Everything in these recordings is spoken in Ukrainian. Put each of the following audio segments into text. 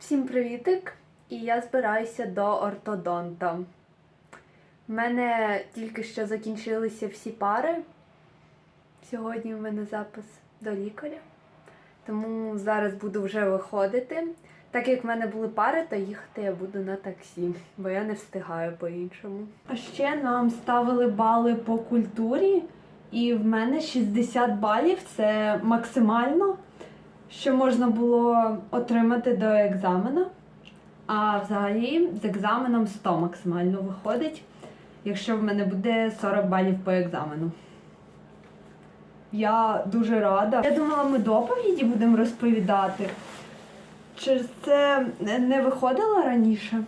Всім привітик! І я збираюся до ортодонта. У мене тільки що закінчилися всі пари. Сьогодні в мене запис до лікаря. Тому зараз буду вже виходити. Так як в мене були пари, то їхати я буду на таксі, бо я не встигаю по-іншому. А ще нам ставили бали по культурі, і в мене 60 балів це максимально що можна було отримати до екзамену. А взагалі з екзаменом 100 максимально виходить, якщо в мене буде 40 балів по екзамену. Я дуже рада. Я думала, ми доповіді будемо розповідати. Через це не виходила раніше,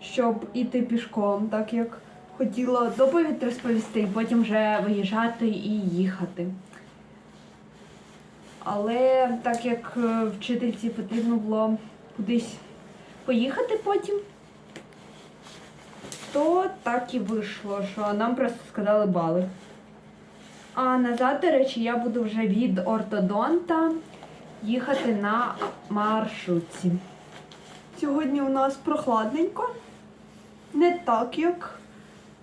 щоб іти пішком, так як хотіла доповідь розповісти, і потім вже виїжджати і їхати. Але так як е, вчительці потрібно було кудись поїхати потім, то так і вийшло, що нам просто сказали бали. А назад, до речі, я буду вже від ортодонта їхати на маршрутці. Сьогодні у нас прохладненько. Не так, як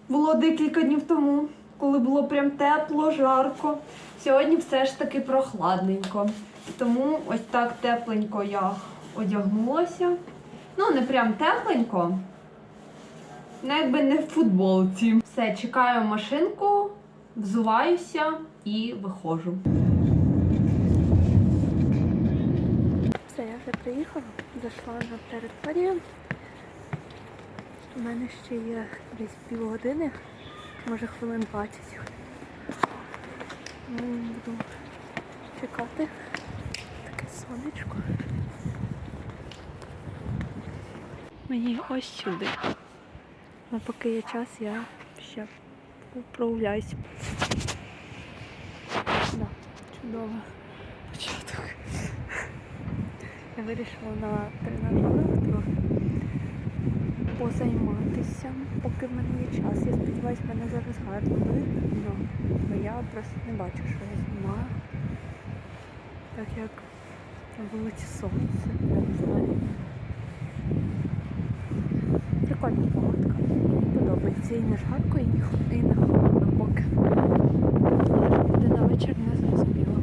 було декілька днів тому, коли було прям тепло, жарко. Сьогодні все ж таки прохладненько. Тому ось так тепленько я одягнулася. Ну, не прям тепленько. Ну, якби не в футболці. Все, чекаю машинку, взуваюся і виходжу. Все, я вже приїхала, зайшла на територію. У мене ще є десь півгодини, може хвилин 20. Ну, Буду чекати. Таке сонечко. Мені ось сюди. А поки є час, я ще прогуляюсь. Да, чудово. Початок. Я вирішила на тренажерах трохи позайматися, поки в мене є час. Я сподіваюся, мене зараз гарно видно, бо я просто не бачу, що я знімаю. Так як на вулиці сонце, я не знаю. Прикольна погодка. Мені подобається. І не жарко, і не холодно поки. Буде на вечір не зрозуміло.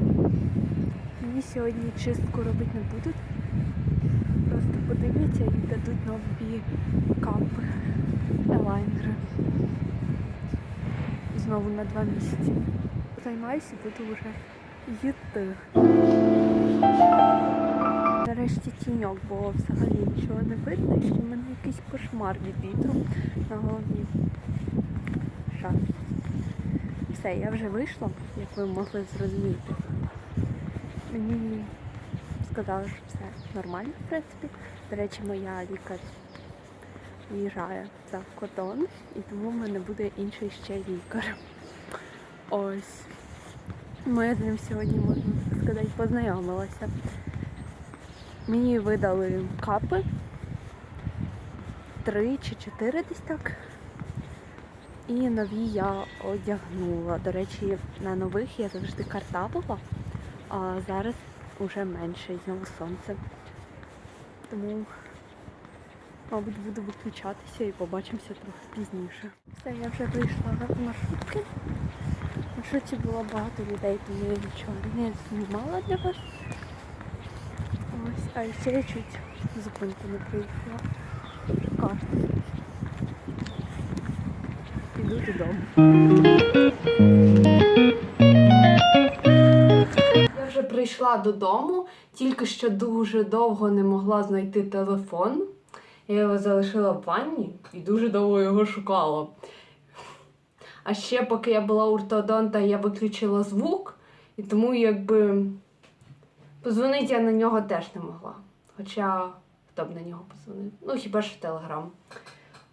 Мені сьогодні чистку робити не будуть. Подивляться і дадуть нові капи, елайнери. Знову на два місяці. Займаюся буду вже йти. Нарешті тіньок, бо взагалі нічого не видно, і в мене якийсь кошмар від вітру на голові. Жах. Все, я вже вийшла, як ви могли зрозуміти. Мені сказали, що все нормально, в принципі. До речі, моя лікар виїжджає за кордон, і тому в мене буде інший ще лікар. Ось. Ми з ним сьогодні, можна сказати, познайомилася. Мені видали капи. Три чи чотири десь так. І нові я одягнула. До речі, на нових я завжди картавила, а зараз уже менше і знову сонце. Тому, мабуть, буду виключатися і побачимося трохи пізніше. Все, я вже вийшла з маршрутки. В маршрутці було багато людей, тому я нічого не знімала для вас. Ось, а ще я чуть зупинку не приїхала. Карта. Іду додому. Прийшла додому, тільки що дуже довго не могла знайти телефон. Я його залишила в ванні і дуже довго його шукала. А ще поки я була ортодонта, я виключила звук, і тому якби позвонити я на нього теж не могла. Хоча хто б на нього позвонив? Ну, хіба що телеграм.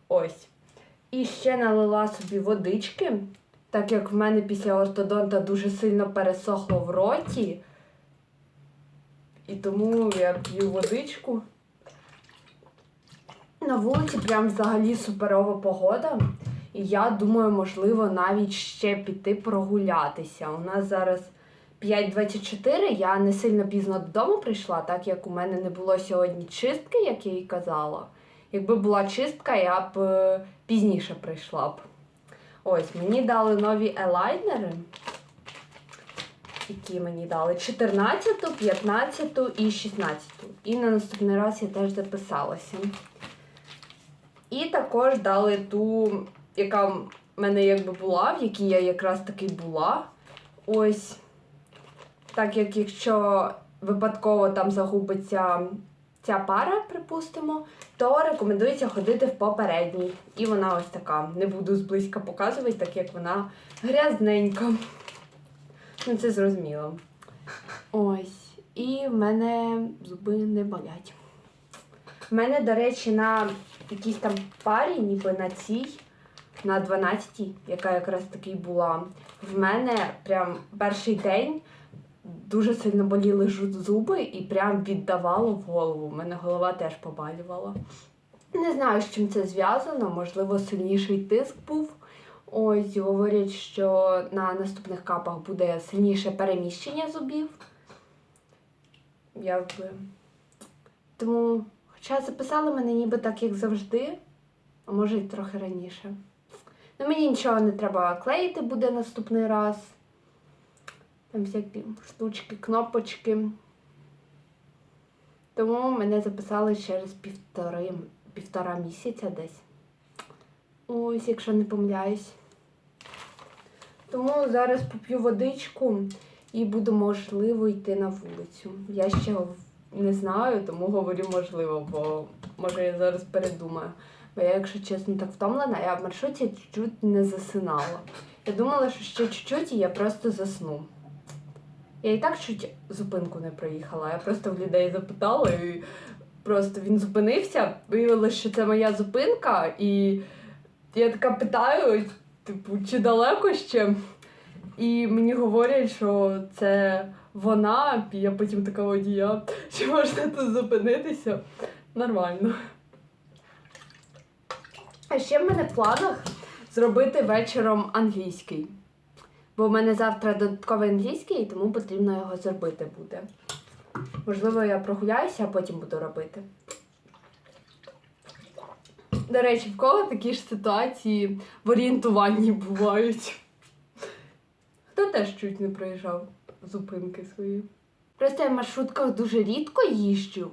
Ось. І ще налила собі водички, так як в мене після ортодонта дуже сильно пересохло в роті. І тому я п'ю водичку. На вулиці прям взагалі суперова погода. І я думаю, можливо, навіть ще піти прогулятися. У нас зараз 5.24 я не сильно пізно додому прийшла, так як у мене не було сьогодні чистки, як я їй казала. Якби була чистка, я б е, пізніше прийшла б. Ось, мені дали нові елайнери. Які мені дали? 14, 15 і 16. І на наступний раз я теж записалася. І також дали ту, яка в мене якби була, в якій я якраз таки була. Ось. Так як якщо випадково там загубиться ця пара, припустимо, то рекомендується ходити в попередній. І вона ось така. Не буду зблизька показувати, так як вона грязненька. Ну, це зрозуміло. Ось. І в мене зуби не болять. В мене, до речі, на якійсь там парі, ніби на цій, на 12-й, яка якраз таки була, в мене прям перший день дуже сильно боліли зуби і прям віддавало в голову. У мене голова теж побалювала. Не знаю, з чим це зв'язано, можливо, сильніший тиск був. Ось говорять, що на наступних капах буде сильніше переміщення зубів. Якби. Тому, хоча записали мене ніби так, як завжди, а може й трохи раніше. Ну, мені нічого не треба клеїти буде наступний раз. Там всякі штучки, кнопочки. Тому мене записали через півтори, півтора місяця десь. Ось, якщо не помиляюсь. Тому зараз поп'ю водичку і буду, можливо, йти на вулицю. Я ще не знаю, тому говорю можливо, бо може я зараз передумаю. Бо я, якщо чесно, так втомлена, я в маршруті чуть не засинала. Я думала, що ще чуть-чуть і я просто засну. Я і так чуть зупинку не проїхала. Я просто в людей запитала і просто він зупинився. Виявилося, що це моя зупинка, і я така питаю, типу, чи далеко ще? І мені говорять, що це вона, і я потім така водія, чи можна тут зупинитися? Нормально. А ще в мене в планах зробити вечором англійський. Бо в мене завтра додатковий англійський, і тому потрібно його зробити буде. Можливо, я прогуляюся, а потім буду робити. До речі, в кого такі ж ситуації в орієнтуванні бувають? Хто теж чуть не проїжджав зупинки свої? Просто я в маршрутках дуже рідко їжджу.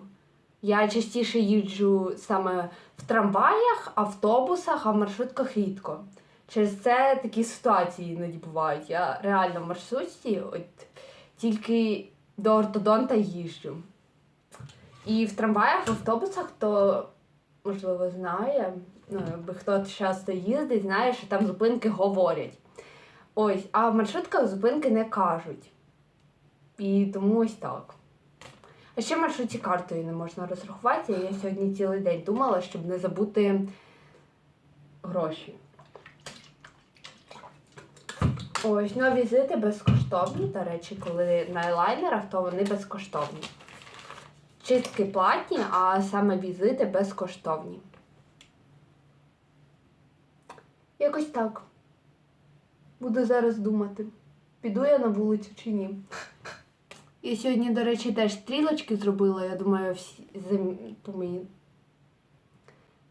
Я частіше їжджу саме в трамваях, автобусах, а в маршрутках рідко. Через це такі ситуації іноді бувають. Я реально в маршрутці от тільки до ортодонта їжджу. І в трамваях, в автобусах, то можливо знає, ну, якби хто часто їздить, знає, що там зупинки говорять. Ось, а в маршрутках зупинки не кажуть. І тому ось так. А ще маршруті картою не можна розрахуватися. Я сьогодні цілий день думала, щоб не забути гроші. Ось, ну візити безкоштовні, до речі, коли на елайнерах, то вони безкоштовні. Чистки платні, а саме візити безкоштовні. Якось так. Буду зараз думати, піду я на вулицю чи ні. Я сьогодні, до речі, теж стрілочки зробила, я думаю, всі зам-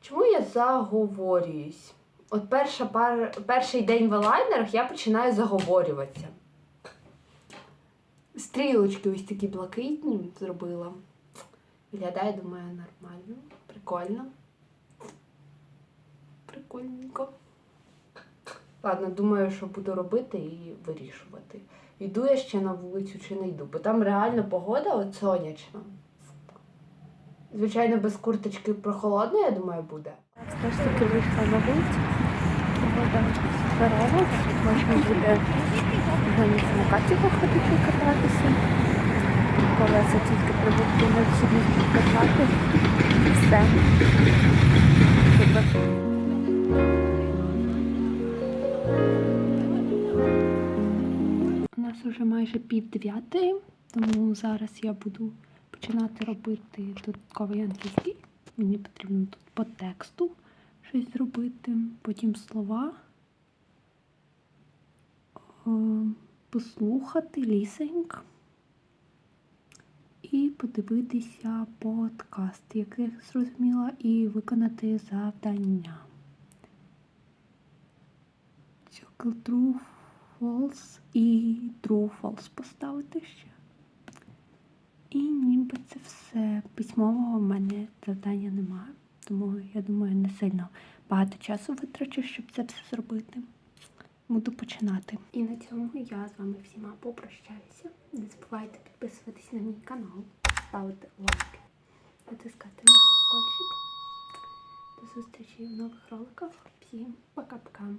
Чому я заговорююсь? От перша пар... перший день в елайнерах я починаю заговорюватися. Стрілочки ось такі блакитні зробила. Виглядає, думаю, нормально. Прикольно. Прикольненько. Ладно, думаю, що буду робити і вирішувати. Йду я ще на вулицю чи не йду, бо там реально погода от сонячна. Звичайно, без курточки прохолодно, я думаю, буде. Все таки вийшла на вулицю. Погода здорова. Можна буде на самокаті походити кататися. Колеса тільки прибутки необхідно покатати. Все. Супер. У нас вже майже пів дев'ятої, тому зараз я буду починати робити додатковий англійський. Мені потрібно тут по тексту щось зробити, потім слова. Послухати лісеньк і подивитися подкаст, як я зрозуміла, і виконати завдання. True False і True False поставити ще. І ніби це все. Письмового в мене завдання немає. Тому я думаю, не сильно багато часу витрачу, щоб це все зробити. Буду починати. І на цьому я з вами всіма попрощаюся. Не забувайте підписуватись на мій канал, ставити лайки, натискати на колокольчик. До зустрічі в нових роликах. Всім пока-пока.